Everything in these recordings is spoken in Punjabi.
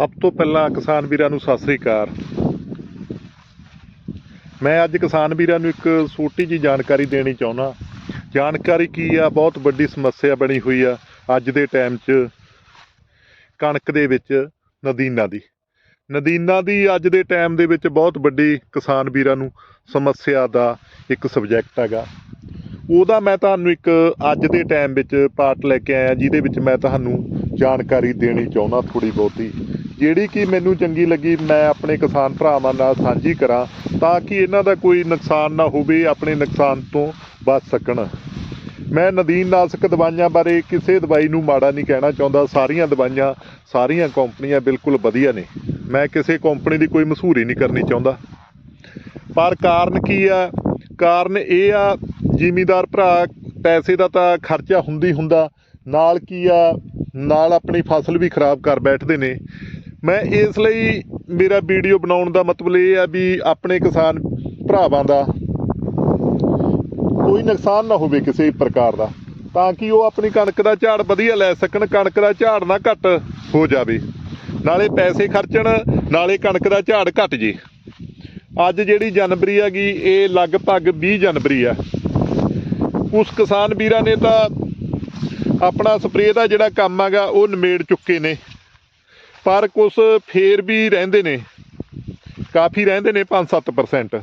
ਸਭ ਤੋਂ ਪਹਿਲਾਂ ਕਿਸਾਨ ਵੀਰਾਂ ਨੂੰ ਸਤਿ ਸ੍ਰੀ ਅਕਾਲ। ਮੈਂ ਅੱਜ ਕਿਸਾਨ ਵੀਰਾਂ ਨੂੰ ਇੱਕ ਛੋਟੀ ਜੀ ਜਾਣਕਾਰੀ ਦੇਣੀ ਚਾਹੁੰਦਾ। ਜਾਣਕਾਰੀ ਕੀ ਆ? ਬਹੁਤ ਵੱਡੀ ਸਮੱਸਿਆ ਬਣੀ ਹੋਈ ਆ ਅੱਜ ਦੇ ਟਾਈਮ 'ਚ ਕਣਕ ਦੇ ਵਿੱਚ ਨਦੀਨਾਂ ਦੀ। ਨਦੀਨਾਂ ਦੀ ਅੱਜ ਦੇ ਟਾਈਮ ਦੇ ਵਿੱਚ ਬਹੁਤ ਵੱਡੀ ਕਿਸਾਨ ਵੀਰਾਂ ਨੂੰ ਸਮੱਸਿਆ ਦਾ ਇੱਕ ਸਬਜੈਕਟ ਹੈਗਾ। ਉਹਦਾ ਮੈਂ ਤੁਹਾਨੂੰ ਇੱਕ ਅੱਜ ਦੇ ਟਾਈਮ ਵਿੱਚ ਪਾਰਟ ਲੈ ਕੇ ਆਇਆ, ਜਿਹਦੇ ਵਿੱਚ ਮੈਂ ਤੁਹਾਨੂੰ ਜਾਣਕਾਰੀ ਦੇਣੀ ਚਾਹੁੰਦਾ ਥੋੜੀ ਬਹੁਤੀ। ਜਿਹੜੀ ਕਿ ਮੈਨੂੰ ਚੰਗੀ ਲੱਗੀ, ਮੈਂ ਆਪਣੇ ਕਿਸਾਨ ਭਰਾਵਾਂ ਨਾਲ ਸਾਂਝੀ ਕਰਾਂ ਤਾਂ ਕਿ ਇਹਨਾਂ ਦਾ ਕੋਈ ਨੁਕਸਾਨ ਨਾ ਹੋਵੇ, ਆਪਣੇ ਨੁਕਸਾਨ ਤੋਂ ਬਚ ਸਕਣ। ਮੈਂ ਨਦੀਨ ਨਾਸ਼ਕ ਦਵਾਈਆਂ ਬਾਰੇ ਕਿਸੇ ਦਵਾਈ ਨੂੰ ਮਾੜਾ ਨਹੀਂ ਕਹਿਣਾ ਚਾਹੁੰਦਾ। ਸਾਰੀਆਂ ਦਵਾਈਆਂ, ਸਾਰੀਆਂ ਕੰਪਨੀਆਂ ਬਿਲਕੁਲ ਵਧੀਆ ਨੇ। ਮੈਂ ਕਿਸੇ ਕੰਪਨੀ ਦੀ ਕੋਈ ਮਸ਼ਹੂਰੀ ਨਹੀਂ ਕਰਨੀ ਚਾਹੁੰਦਾ। ਪਰ ਕਾਰਨ ਕੀ ਆ? ਕਾਰਨ ਇਹ ਆ, ਜ਼ਿਮੀਦਾਰ ਭਰਾ ਪੈਸੇ ਦਾ ਤਾਂ ਖਰਚਾ ਹੁੰਦੀ ਹੁੰਦਾ। ਨਾਲ ਕੀ ਆ? ਨਾਲ ਆਪਣੀ ਫਸਲ ਵੀ ਖਰਾਬ ਕਰ ਬੈਠਦੇ ਨੇ। ਮੈਂ ਇਸ ਲਈ ਮੇਰਾ ਵੀਡੀਓ ਬਣਾਉਣ ਦਾ ਮਤਲਬ ਇਹ ਆ ਵੀ ਆਪਣੇ ਕਿਸਾਨ ਭਰਾਵਾਂ ਦਾ ਕੋਈ ਨੁਕਸਾਨ ਨਾ ਹੋਵੇ ਕਿਸੇ ਪ੍ਰਕਾਰ ਦਾ, ਤਾਂ ਕਿ ਉਹ ਆਪਣੀ ਕਣਕ ਦਾ ਝਾੜ ਵਧੀਆ ਲੈ ਸਕਣ, ਕਣਕ ਦਾ ਝਾੜ ਨਾ ਘਟ ਹੋ ਜਾਵੇ। ਨਾਲੇ ਪੈਸੇ ਖਰਚਣ, ਨਾਲੇ ਕਣਕ ਦਾ ਝਾੜ ਘਟ ਜੇ। ਅੱਜ ਜਿਹੜੀ ਜਨਵਰੀ ਹੈਗੀ, ਇਹ ਲਗਭਗ 20 ਜਨਵਰੀ ਆ। ਉਸ ਕਿਸਾਨ ਵੀਰਾਂ ਨੇ ਤਾਂ ਆਪਣਾ ਸਪਰੇਅ ਦਾ ਜਿਹੜਾ ਕੰਮ ਹੈਗਾ, ਉਹ ਨਿਮੇੜ ਚੁੱਕੇ ਨੇ। ਪਰ ਕੁਝ ਫੇਰ ਵੀ ਰਹਿੰਦੇ ਨੇ। ਕਾਫੀ ਰਹਿੰਦੇ ਨੇ 5-7%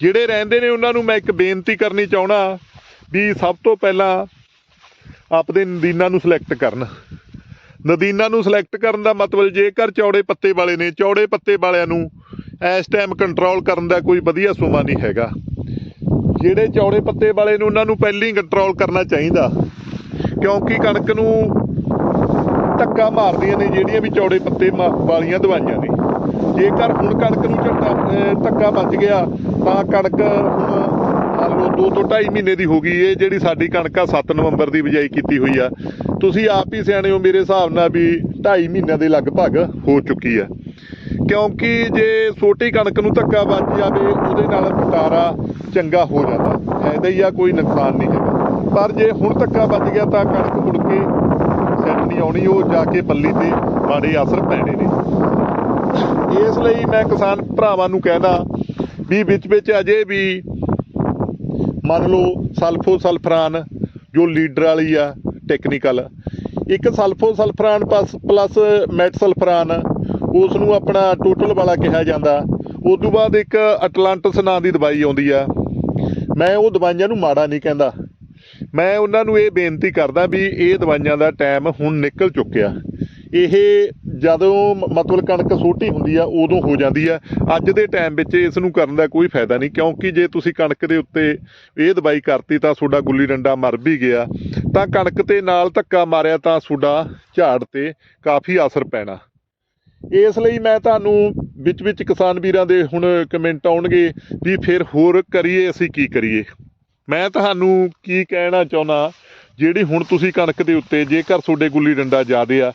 ਜਿਹੜੇ ਰਹਿੰਦੇ ਨੇ ਉਹਨਾਂ ਨੂੰ ਮੈਂ ਇੱਕ ਬੇਨਤੀ ਕਰਨੀ ਚਾਹਣਾ ਵੀ ਸਭ ਤੋਂ ਪਹਿਲਾਂ ਆਪਦੇ ਨਦੀਨਾਂ ਨੂੰ ਸਿਲੈਕਟ ਕਰਨ। ਨਦੀਨਾਂ ਨੂੰ ਸਿਲੈਕਟ ਕਰਨ ਦਾ ਮਤਲਬ ਜੇਕਰ ਚੌੜੇ ਪੱਤੇ ਵਾਲੇ ਨੇ, ਚੌੜੇ ਪੱਤੇ ਵਾਲਿਆਂ ਨੂੰ ਇਸ ਟਾਈਮ ਕੰਟਰੋਲ ਕਰਨ ਦਾ ਕੋਈ ਵਧੀਆ ਸਮਾਂ ਨਹੀਂ ਹੈਗਾ। ਜਿਹੜੇ ਚੌੜੇ ਪੱਤੇ ਵਾਲੇ ਨੇ ਉਹਨਾਂ ਨੂੰ ਪਹਿਲਾਂ ਹੀ ਕੰਟਰੋਲ ਕਰਨਾ ਚਾਹੀਦਾ। ਕਿਉਂਕਿ ਕਣਕ ਨੂੰ ਧੱਕਾ ਮਾਰਦੀਆਂ ਨੇ, ਜਿਹੜੀਆਂ ਵੀ ਚੌੜੇ ਪੱਤੇ ਮਾ- ਵਾਲੀਆਂ ਦਵਾਈਆਂ ਨੇ। ਜੇਕਰ ਹੁਣ ਕਣਕ ਨੂੰ ਝਟਕਾ ਧੱਕਾ ਵੱਜ ਗਿਆ, ਤਾਂ ਕਣਕ ਹੁਣ ਮੰਨ ਲਓ 2 ਤੋਂ 2.5 ਮਹੀਨੇ ਦੀ ਹੋ ਗਈ ਇਹ ਜਿਹੜੀ ਸਾਡੀ ਕਣਕ ਆ 7 ਨਵੰਬਰ ਦੀ ਬਿਜਾਈ ਕੀਤੀ ਹੋਈ ਆ। ਤੁਸੀਂ ਆਪ ਹੀ ਸਿਆਣੇ ਹੋ, ਮੇਰੇ ਹਿਸਾਬ ਨਾਲ ਵੀ 2.5 ਮਹੀਨਿਆਂ ਦੇ ਲਗਭਗ ਹੋ ਚੁੱਕੀ ਆ। ਕਿਉਂਕਿ ਜੇ ਛੋਟੀ ਕਣਕ ਨੂੰ ਧੱਕਾ ਵੱਜ ਜਾਵੇ, ਉਹਦੇ ਨਾਲ ਪਟਾਰਾ ਚੰਗਾ ਹੋ ਜਾਂਦਾ। ਫਾਇਦਾ ਹੀ ਆ, ਕੋਈ ਨੁਕਸਾਨ ਨਹੀਂ ਹੈਗਾ। ਪਰ ਜੇ ਹੁਣ ਧੱਕਾ ਵੱਜ ਗਿਆ, ਤਾਂ ਕਣਕ ਮੁੜ ਕੇ ਆਉਣੀ, ਉਹ ਜਾ ਕੇ ਪੱਲੀ ਤੇ ਮਾੜੇ ਅਸਰ ਪੈਣੇ ਨੇ। ਇਸ ਲਈ ਮੈਂ ਕਿਸਾਨ ਭਰਾਵਾਂ ਨੂੰ ਕਹਿੰਦਾ ਵੀ ਵਿੱਚ ਵਿੱਚ ਅਜੇ ਵੀ ਮੰਨ ਲਓ ਸਲਫੋ ਸਲਫਰਾਨ, ਜੋ ਲੀਡਰ ਵਾਲੀ ਆ ਟੈਕਨੀਕਲ ਇੱਕ sulfosulfuron plus plus metsulfuron ਉਸ ਨੂੰ ਆਪਣਾ ਟੋਟਲ ਵਾਲਾ ਕਿਹਾ ਜਾਂਦਾ। ਉਸ ਤੋਂ ਬਾਅਦ ਇੱਕ ਅਟਲਾਂਟਸ ਨਾਂ ਦੀ ਦਵਾਈ ਆਉਂਦੀ ਆ। ਮੈਂ ਉਹ ਦਵਾਈਆਂ ਨੂੰ ਮਾੜਾ ਨਹੀਂ ਕਹਿੰਦਾ। ਮੈਂ ਉਹਨਾਂ ਨੂੰ ਇਹ ਬੇਨਤੀ ਕਰਦਾ ਵੀ ਇਹ ਦਵਾਈਆਂ ਦਾ ਟਾਈਮ ਹੁਣ ਨਿਕਲ ਚੁੱਕਿਆ। ਇਹ ਜਦੋਂ ਮਤਲਬ ਕਣਕ ਛੋਟੀ ਹੁੰਦੀ ਆ, ਉਦੋਂ ਹੋ ਜਾਂਦੀ ਆ। ਅੱਜ ਦੇ ਟਾਈਮ ਵਿੱਚ ਇਸ ਨੂੰ ਕਰਨ ਦਾ ਕੋਈ ਫਾਇਦਾ ਨਹੀਂ, ਕਿਉਂਕਿ ਜੇ ਤੁਸੀਂ ਕਣਕ ਦੇ ਉੱਤੇ ਇਹ ਦਵਾਈ ਕਰਤੀ ਤਾਂ ਤੁਹਾਡਾ ਗੁੱਲੀ ਡੰਡਾ ਮਰ ਵੀ ਗਿਆ। ਤਾਂ ਕਣਕ ਤੇ ਨਾਲ ਧੱਕਾ ਮਾਰਿਆ ਤਾਂ ਤੁਹਾਡਾ ਝਾੜ ਤੇ ਕਾਫੀ ਅਸਰ ਪੈਣਾ। ਇਸ ਲਈ ਮੈਂ ਤੁਹਾਨੂੰ ਵਿੱਚ ਵਿੱਚ ਕਿਸਾਨ ਵੀਰਾਂ ਦੇ ਹੁਣ ਕਮੈਂਟ ਆਉਣਗੇ ਵੀ ਫਿਰ ਹੋਰ ਕਰੀਏ, ਅਸੀਂ ਕੀ ਕਰੀਏ? ਮੈਂ ਤੁਹਾਨੂੰ ਕੀ ਕਹਿਣਾ ਚਾਹੁੰਦਾ, ਜਿਹੜੀ ਹੁਣ ਤੁਸੀਂ ਕਣਕ ਦੇ ਉੱਤੇ ਜੇਕਰ ਤੁਹਾਡੇ ਗੁੱਲੀ ਡੰਡਾ ਜ਼ਿਆਦੇ ਆ,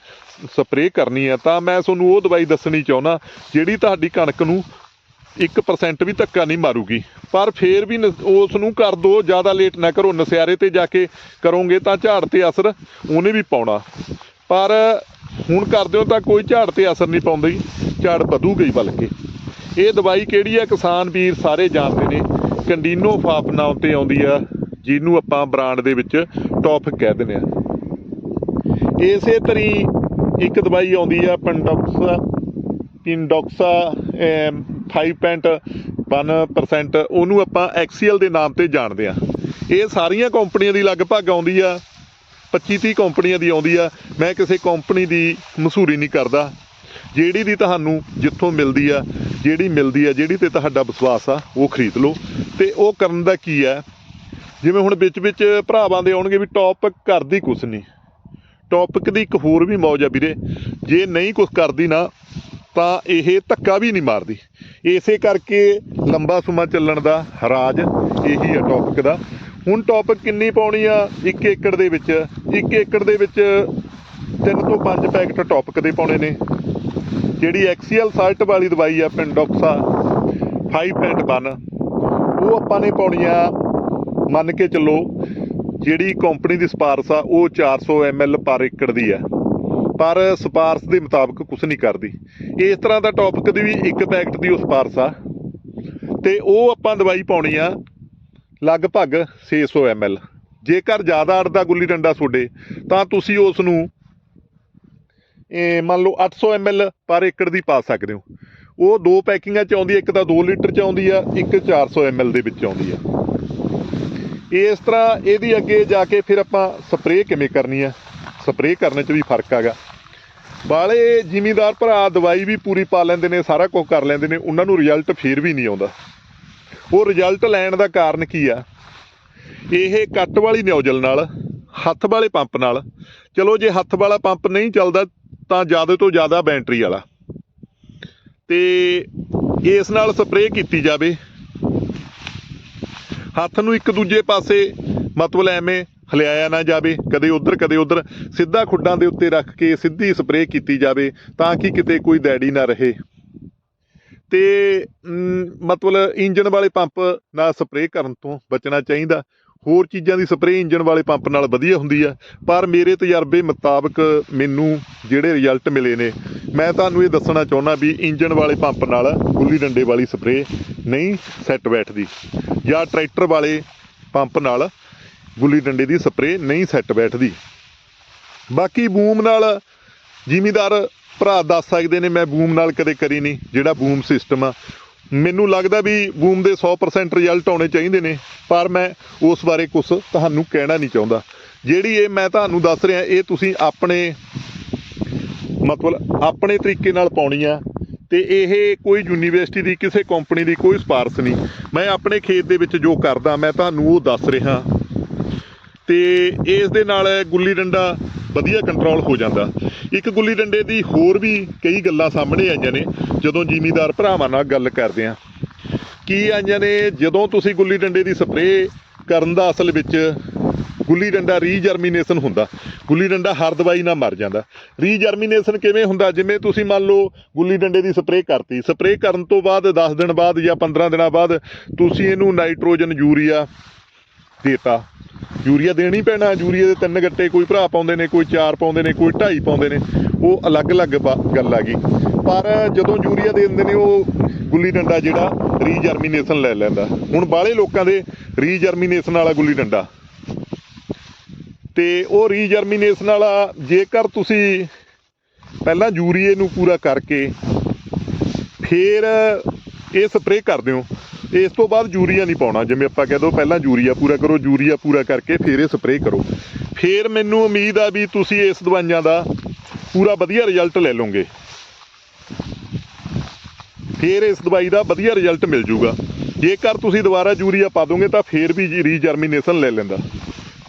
ਸਪਰੇਅ ਕਰਨੀ ਆ, ਤਾਂ ਮੈਂ ਤੁਹਾਨੂੰ ਉਹ ਦਵਾਈ ਦੱਸਣੀ ਚਾਹੁੰਦਾ, ਜਿਹੜੀ ਤੁਹਾਡੀ ਕਣਕ ਨੂੰ 1% ਵੀ ਧੱਕਾ ਨਹੀਂ ਮਾਰੂਗੀ। ਪਰ ਫੇਰ ਵੀ ਨ- ਉਸ ਨੂੰ ਕਰ ਦੋ, ਜ਼ਿਆਦਾ ਲੇਟ ਨਾ ਕਰੋ, ਨਸਿਆਰੇ ਤੇ ਜਾ ਕੇ ਕਰੋਗੇ ਤਾਂ ਝਾੜ ਤੇ ਅਸਰ ਉਹਨੇ ਵੀ ਪਾਉਣਾ। ਪਰ ਹੁਣ ਕਰਦੇ ਹੋ ਤਾਂ ਕੋਈ ਝਾੜ ਤੇ ਅਸਰ ਨਹੀਂ ਪਾਉਂਦੀ, ਝਾੜ ਵਧੂਗਾ ਹੀ ਬਲਕਿ। ਇਹ ਦਵਾਈ ਕਿਹੜੀ ਆ? ਕਿਸਾਨ ਵੀਰ ਸਾਰੇ ਜਾਣਦੇ ਨੇ। ਕੰਡੀਨੋ ਫਾਪ ਨਾਮ ਤੇ ਆਉਂਦੀ ਆ, ਜਿਹਨੂੰ ਆਪਾਂ ਬ੍ਰਾਂਡ ਦੇ ਵਿੱਚ ਟੌਪ ਕਹਿ ਦਿੰਦੇ ਆ। ਇਸੇ ਤਰੀ ਇੱਕ ਦਵਾਈ ਆਉਂਦੀ ਆ, ਪੰਡੋਕਸਾ, ਪਿੰਡੋਕਸਾ 5.1% ਉਹਨੂੰ ਆਪਾਂ ਐਕਸੀਐਲ ਦੇ ਨਾਮ ਤੇ ਜਾਣਦੇ ਆ। ਇਹ ਸਾਰੀਆਂ ਕੰਪਨੀਆਂ ਦੀ ਲਗਭਗ ਆਉਂਦੀ ਆ 25 30 ਕੰਪਨੀਆਂ ਦੀ ਆਉਂਦੀ ਆ। ਮੈਂ ਕਿਸੇ ਕੰਪਨੀ ਦੀ ਮਸ਼ਹੂਰੀ ਨਹੀਂ ਕਰਦਾ। ਜਿਹੜੀ ਦੀ ਤੁਹਾਨੂੰ ਜਿੱਥੋਂ ਮਿਲਦੀ ਆ, ਜਿਹੜੀ ਮਿਲਦੀ ਆ, ਜਿਹੜੀ ਤੇ ਤੁਹਾਡਾ ਵਿਸ਼ਵਾਸ ਆ, ਉਹ ਖਰੀਦ ਲਓ। ਤੇ ਉਹ ਕਰਨ ਦਾ ਕੀ ਆ? ਜਿਵੇਂ ਹੁਣ ਵਿੱਚ ਵਿੱਚ ਭਰਾਵਾਂ ਦੇ ਆਉਣਗੇ ਵੀ ਟੌਪਿਕ ਕਰਦੀ ਕੁਛ ਨਹੀਂ ਟੌਪਿਕ ਦੀ ਇੱਕ ਹੋਰ ਵੀ ਮੌਜ ਆ ਵੀਰੇ। ਜੇ ਨਹੀਂ ਕੁਛ ਕਰਦੀ ਨਾ, ਤਾਂ ਇਹ ਧੱਕਾ ਵੀ ਨਹੀਂ ਮਾਰਦੀ। ਇਸੇ ਕਰਕੇ ਲੰਬਾ ਸਮਾਂ ਚੱਲਣ ਦਾ ਰਾਜ ਇਹੀ ਆ ਟੌਪਿਕ ਦਾ। ਹੁਣ ਟੌਪਿਕ ਕਿੰਨੀ ਪਾਉਣੀ ਆ? 1 ਏਕੜ ਦੇ ਵਿੱਚ। 1 ਏਕੜ ਦੇ ਵਿੱਚ ਤਿੰਨ ਤੋਂ ਪੰਜ ਪੈਕਟ ਟੌਪਿਕ ਦੇ ਪਾਉਣੇ ਨੇ। ਜਿਹੜੀ ਐਕਸੀਐਲ ਸਾਲਟ ਵਾਲੀ ਦਵਾਈ ਆ ਪਿੰਡੋਕਸਾ 5.1 ਉਹ ਆਪਾਂ ਨੇ ਪਾਉਣੀ ਆ, ਮੰਨ ਕੇ ਚੱਲੋ, ਜਿਹੜੀ ਕੰਪਨੀ ਦੀ ਸਪਾਰਸ ਆ, ਉਹ 400 ml ਪਰ ਏਕੜ ਦੀ ਆ। ਪਰ ਸਪਾਰਸ ਦੇ ਮੁਤਾਬਕ ਕੁਝ ਨਹੀਂ ਕਰਦੀ। ਇਸ ਤਰ੍ਹਾਂ ਦਾ ਟੌਪਿਕ ਦੀ ਵੀ ਇੱਕ ਪੈਕਟ ਦੀ ਉਹ ਸਪਾਰਸ ਆ। ਤੇ ਉਹ ਆਪਾਂ ਦਵਾਈ ਪਾਉਣੀ ਆ, ਲਗਭਗ 600 ml ਜੇਕਰ ਜ਼ਿਆਦਾ ਅੜਦਾ ਗੁੱਲੀ ਡੰਡਾ ਤੁਹਾਡੇ, ਤਾਂ ਤੁਸੀਂ ਉਸ ਨੂੰ ਮੰਨ ਲਓ 800 ml ਪਰ ਏਕੜ ਦੀ ਪਾ ਸਕਦੇ ਹੋ। ਉਹ ਦੋ ਪੈਕਿੰਗਾਂ ਚ ਆਉਂਦੀ ਇੱਕ ਤਾਂ 2 ਲੀਟਰ ਚ ਆਉਂਦੀ ਆ, ਇੱਕ 400 ml ਦੇ ਵਿੱਚ ਆਉਂਦੀ ਆ। ਇਸ ਤਰ੍ਹਾਂ ਇਹਦੀ ਅੱਗੇ ਜਾ ਕੇ ਫਿਰ ਆਪਾਂ ਸਪਰੇਅ ਕਿਵੇਂ ਕਰਨੀ ਆ? ਸਪਰੇਅ ਕਰਨ ਚ ਵੀ ਫ਼ਰਕ ਹੈਗਾ ਬਾਲੇ ਜ਼ਿਮੀਦਾਰ ਭਰਾ ਦਵਾਈ ਵੀ ਪੂਰੀ ਪਾ ਲੈਂਦੇ ਨੇ, ਸਾਰਾ ਕੁਝ ਕਰ ਲੈਂਦੇ ਨੇ, ਉਹਨਾਂ ਨੂੰ ਰਿਜ਼ਲਟ ਫੇਰ ਵੀ ਨਹੀਂ ਆਉਂਦਾ। ਉਹ ਰਿਜ਼ਲਟ ਲੈਣ ਦਾ ਕਾਰਨ ਕੀ ਆ? ਇਹ ਕੱਟ ਵਾਲੀ ਨਿਊਜ਼ਲ ਨਾਲ, ਹੱਥ ਵਾਲੇ ਪੰਪ ਨਾਲ, ਚਲੋ ਜੇ ਹੱਥ ਵਾਲਾ ਪੰਪ ਨਹੀਂ ਚੱਲਦਾ ਤਾਂ ਜ਼ਿਆਦਾ ਤੋਂ ਜ਼ਿਆਦਾ ਬੈਟਰੀ ਵਾਲਾ। ਤੇ ਇਸ ਨਾਲ ਸਪਰੇਅ ਕੀਤੀ ਜਾਵੇ। ਹੱਥ ਨੂੰ ਇੱਕ ਦੂਜੇ ਪਾਸੇ ਮਤਲਬ ਐਵੇਂ ਹਲਿਆਇਆ ਨਾ ਜਾਵੇ, ਕਦੇ ਉਧਰ ਕਦੇ ਉਧਰ, ਸਿੱਧਾ ਖੁੱਡਾਂ ਦੇ ਉੱਤੇ ਰੱਖ ਕੇ ਸਿੱਧੀ ਸਪਰੇਅ ਕੀਤੀ ਜਾਵੇ ਤਾਂ ਕਿ ਕਿਤੇ ਕੋਈ ਦੈੜੀ ਨਾ ਰਹੇ। ਤੇ ਮਤਲਬ ਇੰਜਨ ਵਾਲੇ ਪੰਪ ਨਾਲ ਸਪਰੇਅ ਕਰਨ ਤੋਂ ਬਚਣਾ ਚਾਹੀਦਾ। ਹੋਰ ਚੀਜ਼ਾਂ ਦੀ ਸਪਰੇਅ ਇੰਜਨ ਵਾਲੇ ਪੰਪ ਨਾਲ ਵਧੀਆ ਹੁੰਦੀ ਆ। ਪਰ ਮੇਰੇ ਤਜਰਬੇ ਮੁਤਾਬਕ ਮੈਨੂੰ ਜਿਹੜੇ ਰਿਜ਼ਲਟ ਮਿਲੇ ਨੇ, ਮੈਂ ਤੁਹਾਨੂੰ ਇਹ ਦੱਸਣਾ ਚਾਹੁੰਦਾ ਵੀ ਇੰਜਨ ਵਾਲੇ ਪੰਪ ਨਾਲ ਗੁੱਲੀ ਡੰਡੇ ਵਾਲੀ ਸਪਰੇਅ ਨਹੀਂ ਸੈੱਟ ਬੈਠਦੀ। ਜਾਂ ਟਰੈਕਟਰ ਵਾਲੇ ਪੰਪ ਨਾਲ ਗੁੱਲੀ ਡੰਡੇ ਦੀ ਸਪਰੇਅ ਨਹੀਂ ਸੈੱਟ ਬੈਠਦੀ। ਬਾਕੀ ਬੂਮ ਨਾਲ ਜ਼ਿਮੀਦਾਰ ਭਰਾ ਦੱਸ ਸਕਦੇ ਨੇ, ਮੈਂ ਬੂਮ ਨਾਲ ਕਦੇ ਕਰੀ ਨਹੀਂ, ਜਿਹੜਾ ਬੂਮ ਸਿਸਟਮ ਆ ਮੈਨੂੰ ਲੱਗਦਾ ਵੀ ਬੂਮ ਦੇ 100% ਰਿਜ਼ਲਟ ਆਉਣੇ ਚਾਹੀਦੇ ਨੇ, ਪਰ ਮੈਂ ਉਸ ਬਾਰੇ ਕੁਝ ਤੁਹਾਨੂੰ ਕਹਿਣਾ ਨਹੀਂ ਚਾਹੁੰਦਾ। ਜਿਹੜੀ ਇਹ ਮੈਂ ਤੁਹਾਨੂੰ ਦੱਸ ਰਿਹਾ, ਇਹ ਤੁਸੀਂ ਆਪਣੇ ਮਤਲਬ ਆਪਣੇ ਤਰੀਕੇ ਨਾਲ ਪਾਉਣੀ ਆ ਤੇ ਇਹ ਕੋਈ ਯੂਨੀਵਰਸਿਟੀ ਦੀ, ਕਿਸੇ ਕੰਪਨੀ ਦੀ ਕੋਈ ਸਿਫਾਰਸ਼ ਨਹੀਂ। ਮੈਂ ਆਪਣੇ ਖੇਤ ਦੇ ਵਿੱਚ ਜੋ ਕਰਦਾ, ਮੈਂ ਤੁਹਾਨੂੰ ਉਹ ਦੱਸ ਰਿਹਾ। ਤੇ ਇਸ ਦੇ ਨਾਲ ਗੁੱਲੀ ਡੰਡਾ ਵਧੀਆ ਕੰਟਰੋਲ ਹੋ ਜਾਂਦਾ। ਇੱਕ ਗੁੱਲੀ ਡੰਡੇ ਦੀ ਹੋਰ ਵੀ ਕਈ ਗੱਲਾਂ ਸਾਹਮਣੇ ਆਈਆਂ ਨੇ, ਜਦੋਂ ਜ਼ਿਮੀਦਾਰ ਭਰਾਵਾਂ ਨਾਲ ਗੱਲ ਕਰਦੇ ਆ। ਕੀ ਆਈਆਂ ਨੇ? ਜਦੋਂ ਤੁਸੀਂ ਗੁੱਲੀ ਡੰਡੇ ਦੀ ਸਪਰੇਅ ਕਰਨ ਦਾ ਅਸਲ ਵਿੱਚ ਗੁੱਲੀ ਡੰਡਾ ਰੀਜਰਮੀਨੇਸ਼ਨ ਹੁੰਦਾ, ਗੁੱਲੀ ਡੰਡਾ ਹਰ ਦਵਾਈ ਨਾਲ ਮਰ ਜਾਂਦਾ। ਰੀਜਰਮੀਨੇਸ਼ਨ ਕਿਵੇਂ ਹੁੰਦਾ? ਜਿਵੇਂ ਤੁਸੀਂ ਮੰਨ ਲਓ ਗੁੱਲੀ ਡੰਡੇ ਦੀ ਸਪਰੇਅ ਕਰਤੀ ਸਪਰੇਅ ਕਰਨ ਤੋਂ ਬਾਅਦ 10 ਦਿਨ ਬਾਅਦ ਜਾਂ 15 ਦਿਨਾਂ ਬਾਅਦ ਤੁਸੀਂ ਇਹਨੂੰ ਨਾਈਟ੍ਰੋਜਨ ਯੂਰੀਆ ਦੇਤਾ। ਯੂਰੀਆ ਦੇਣੀ ਪੈਣਾ, ਯੂਰੀਆ ਦੇ ਤਿੰਨ ਗੱਟੇ ਕੋਈ ਭਰਾ ਪਾਉਂਦੇ ਨੇ, ਕੋਈ ਚਾਰ ਪਾਉਂਦੇ ਨੇ, ਕੋਈ ਢਾਈ ਪਾਉਂਦੇ ਨੇ, ਉਹ ਅਲੱਗ-ਅਲੱਗ ਬਾ- ਗੱਲ ਆ ਗਈ। ਪਰ ਜਦੋਂ ਯੂਰੀਆ ਦੇ ਦਿੰਦੇ ਨੇ ਉਹ ਗੁੱਲੀ ਡੰਡਾ ਜਿਹੜਾ ਰੀਜਰਮੀਨੇਸ਼ਨ ਲੈ ਲੈਂਦਾ। ਹੁਣ ਬਾਹਲੇ ਲੋਕਾਂ ਦੇ ਰੀਜਰਮੀਨੇਸ਼ਨ ਵਾਲਾ ਗੁੱਲੀ ਡੰਡਾ। ਤੇ ਉਹ ਰੀਜਰਮੀਨੇਸ਼ਨ ਵਾਲਾ, ਜੇਕਰ ਤੁਸੀਂ ਪਹਿਲਾਂ ਯੂਰੀਏ ਨੂੰ ਪੂਰਾ ਕਰਕੇ ਫਿਰ ਇਹ ਸਪਰੇਅ ਕਰ ਦਿਓ। ਇਸ ਤੋਂ ਬਾਅਦ ਯੂਰੀਆ ਨਹੀਂ ਪਾਉਣਾ, ਜਿਵੇਂ ਆਪਾਂ ਕਹਿ ਦੋ ਪਹਿਲਾਂ ਯੂਰੀਆ ਪੂਰਾ ਕਰੋ, ਯੂਰੀਆ ਪੂਰਾ ਕਰਕੇ ਫਿਰ ਇਹ ਸਪਰੇਅ ਕਰੋ। ਫਿਰ ਮੈਨੂੰ ਉਮੀਦ ਆ ਵੀ ਤੁਸੀਂ ਇਸ ਦਵਾਈਆਂ ਦਾ ਪੂਰਾ ਵਧੀਆ ਰਿਜ਼ਲਟ ਲੈ ਲਓਗੇ। ਫਿਰ ਇਸ ਦਵਾਈ ਦਾ ਵਧੀਆ ਰਿਜ਼ਲਟ ਮਿਲ ਜੂਗਾ। ਜੇਕਰ ਤੁਸੀਂ ਦੁਬਾਰਾ ਯੂਰੀਆ ਪਾ ਦੋਗੇ ਤਾਂ ਫੇਰ ਵੀ ਰੀਜਰਮੀਨੇਸ਼ਨ ਲੈ ਲੈਂਦਾ।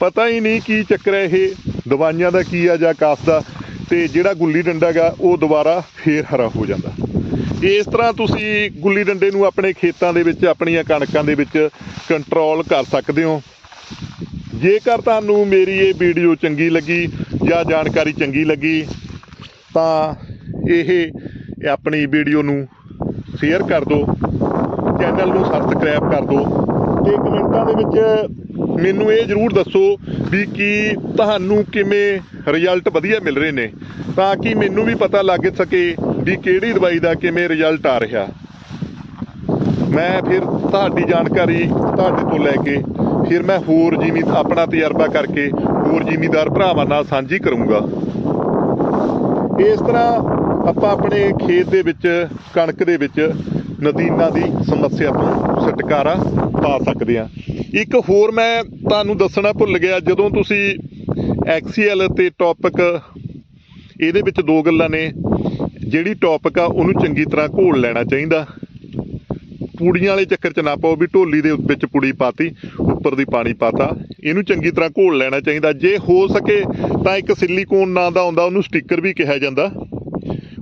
ਪਤਾ ਹੀ ਨਹੀਂ ਕੀ ਚੱਕਰ ਹੈ ਇਹ, ਦਵਾਈਆਂ ਦਾ ਕੀ ਆ ਜਾਂ ਕਾਸ ਦਾ, ਤੇ ਜਿਹੜਾ ਗੁੱਲੀ ਡੰਡਾ ਗਾ, ਉਹ ਦੁਬਾਰਾ ਫੇਰ ਹਰਾ ਹੋ ਜਾਂਦਾ। ਇਸ ਤਰ੍ਹਾਂ ਤੁਸੀਂ ਗੁੱਲੀ ਡੰਡੇ ਨੂੰ ਆਪਣੇ ਖੇਤਾਂ ਦੇ ਵਿੱਚ, ਆਪਣੀਆਂ ਕਣਕਾਂ ਦੇ ਵਿੱਚ ਕੰਟਰੋਲ ਕਰ ਸਕਦੇ ਹੋ। ਜੇਕਰ ਤੁਹਾਨੂੰ ਮੇਰੀ ਇਹ ਵੀਡੀਓ ਚੰਗੀ ਲੱਗੀ ਜਾਂ ਜਾਣਕਾਰੀ ਚੰਗੀ ਲੱਗੀ, ਤਾਂ ਇਹ ਆਪਣੀ ਵੀਡੀਓ ਨੂੰ ਸ਼ੇਅਰ ਕਰ ਦਿਓ ਚੈਨਲ ਨੂੰ ਸਬਸਕ੍ਰਾਈਬ ਕਰ ਦਿਓ ਤੇ ਕਮੈਂਟਾਂ ਦੇ ਵਿੱਚ ਮੈਨੂੰ ਇਹ ਜਰੂਰ ਦੱਸੋ ਵੀ ਕੀ ਤੁਹਾਨੂੰ ਕਿਵੇਂ ਰਿਜ਼ਲਟ ਵਧੀਆ ਮਿਲ ਰਹੇ ਨੇ, ਤਾਂ ਕਿ ਮੈਨੂੰ ਵੀ ਪਤਾ ਲੱਗ ਸਕੇ ਵੀ ਕਿਹੜੀ ਦਵਾਈ ਦਾ ਕਿਵੇਂ ਰਿਜ਼ਲਟ ਆ ਰਿਹਾ। ਮੈਂ ਫਿਰ ਤੁਹਾਡੀ ਜਾਣਕਾਰੀ ਤੁਹਾਡੇ ਤੋਂ ਲੈ ਕੇ ਫਿਰ ਮੈਂ ਹੋਰ ਜਿਮੀ ਆਪਣਾ ਤਜਰਬਾ ਕਰਕੇ ਹੋਰ ਜ਼ਿਮੀਦਾਰ ਭਰਾਵਾਂ ਨਾਲ ਸਾਂਝੀ ਕਰੂੰਗਾ। ਇਸ ਤਰ੍ਹਾਂ ਆਪਾਂ ਆਪਣੇ ਖੇਤ ਦੇ ਵਿੱਚ, ਕਣਕ ਦੇ ਵਿੱਚ ਨਦੀਨਾਂ ਦੀ ਸਮੱਸਿਆ ਤੋਂ ਛੁਟਕਾਰਾ ਪਾ ਸਕਦੇ ਹਾਂ। ਇੱਕ ਹੋਰ ਮੈਂ ਤੁਹਾਨੂੰ ਦੱਸਣਾ ਭੁੱਲ ਗਿਆ, ਜਦੋਂ ਤੁਸੀਂ ਐਕਸੀਐਲ ਤੇ ਟੌਪਿਕ ਇਹਦੇ ਵਿੱਚ ਦੋ ਗੱਲਾਂ ਨੇ ਜਿਹੜੀ ਟੌਪਿਕ ਆ, ਉਹਨੂੰ ਚੰਗੀ ਤਰ੍ਹਾਂ ਘੋਲ ਲੈਣਾ ਚਾਹੀਦਾ। ਪੂੜੀਆਂ ਵਾਲੇ ਚੱਕਰ 'ਚ ਨਾ ਪਾਓ ਵੀ ਢੋਲੀ ਦੇ ਵਿੱਚ ਪੁੜੀ ਪਾਤੀ, ਉੱਪਰ ਦੀ ਪਾਣੀ ਪਾਤਾ। ਇਹਨੂੰ ਚੰਗੀ ਤਰ੍ਹਾਂ ਘੋਲ ਲੈਣਾ ਚਾਹੀਦਾ। ਜੇ ਹੋ ਸਕੇ ਤਾਂ ਇੱਕ ਸਿਲੀਕੋਨ ਨਾਂ ਦਾ ਆਉਂਦਾ, ਉਹਨੂੰ ਸਟicker ਵੀ ਕਿਹਾ ਜਾਂਦਾ।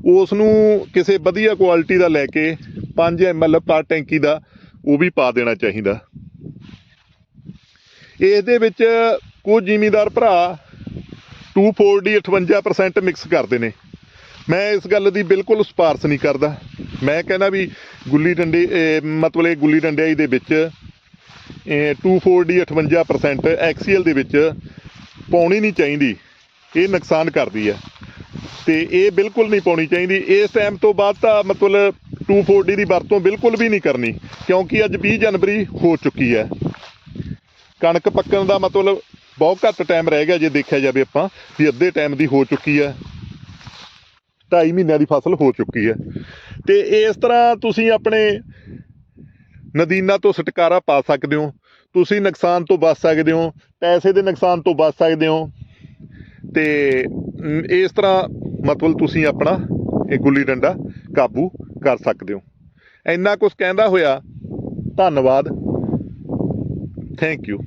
ਉਸ ਨੂੰ ਕਿਸੇ ਵਧੀਆ ਕੁਆਲਿਟੀ ਦਾ ਲੈ ਕੇ 5 ml ਪਰ ਟੈਂਕੀ ਦਾ ਉਹ ਵੀ ਪਾ ਦੇਣਾ ਚਾਹੀਦਾ। ਇਸ ਦੇ ਵਿੱਚ ਕੁਝ ਜ਼ਿਮੀਦਾਰ ਭਰਾ 240 58% ਮਿਕਸ ਕਰਦੇ ਨੇ। ਮੈਂ ਇਸ ਗੱਲ ਦੀ ਬਿਲਕੁਲ ਸਿਫਾਰਸ਼ ਨਹੀਂ ਕਰਦਾ। ਮੈਂ ਕਹਿੰਦਾ ਵੀ ਗੁੱਲੀ ਡੰਡੇ ਮਤਲਬ ਇਹ ਗੁੱਲੀ ਡੰਡਿਆਈ ਦੇ ਵਿੱਚ, ਇਹ 240 58% ਐਕਸੀਐਲ ਦੇ ਵਿੱਚ ਪਾਉਣੀ ਨਹੀਂ ਚਾਹੀਦੀ। ਇਹ ਨੁਕਸਾਨ ਕਰਦੀ ਹੈ। ਤੇ ਇਹ ਬਿਲਕੁਲ ਨਹੀਂ ਪਾਉਣੀ ਚਾਹੀਦੀ। ਇਸ ਟਾਈਮ ਤੋਂ ਬਾਅਦ ਤਾਂ ਮਤਲਬ 240 ਦੀ ਵਰਤੋਂ ਬਿਲਕੁਲ ਵੀ ਨਹੀਂ ਕਰਨੀ, ਕਿਉਂਕਿ ਅੱਜ 20 ਜਨਵਰੀ ਹੋ ਚੁੱਕੀ ਹੈ। ਕਣਕ ਪੱਕਣ ਦਾ ਮਤਲਬ ਬਹੁਤ ਘੱਟ ਟਾਈਮ ਰਹਿ ਗਿਆ ਜੇ ਦੇਖਿਆ ਜਾਵੇ ਆਪਾਂ, ਵੀ ਅੱਧੇ ਟਾਈਮ ਦੀ ਹੋ ਚੁੱਕੀ ਹੈ। ਢਾਈ ਮਹੀਨਿਆਂ ਦੀ ਫਸਲ ਹੋ ਚੁੱਕੀ ਹੈ। ਤੇ ਇਸ ਤਰ੍ਹਾਂ ਤੁਸੀਂ ਆਪਣੇ ਨਦੀਨਾਂ ਤੋਂ ਛੁਟਕਾਰਾ ਪਾ ਸਕਦੇ ਹੋ। ਤੁਸੀਂ ਨੁਕਸਾਨ ਤੋਂ ਬਚ ਸਕਦੇ ਹੋ, ਪੈਸੇ ਦੇ ਨੁਕਸਾਨ ਤੋਂ ਬਚ ਸਕਦੇ ਹੋ। ਤੇ ਇਸ ਤਰ੍ਹਾਂ ਮਤਲਬ ਤੁਸੀਂ ਆਪਣਾ ਇਹ ਗੁੱਲੀ ਡੰਡਾ ਕਾਬੂ ਕਰ ਸਕਦੇ ਹੋ। ਇੰਨਾ ਕੁਝ ਕਹਿੰਦਾ ਹੋਇਆ, ਧੰਨਵਾਦ। Thank you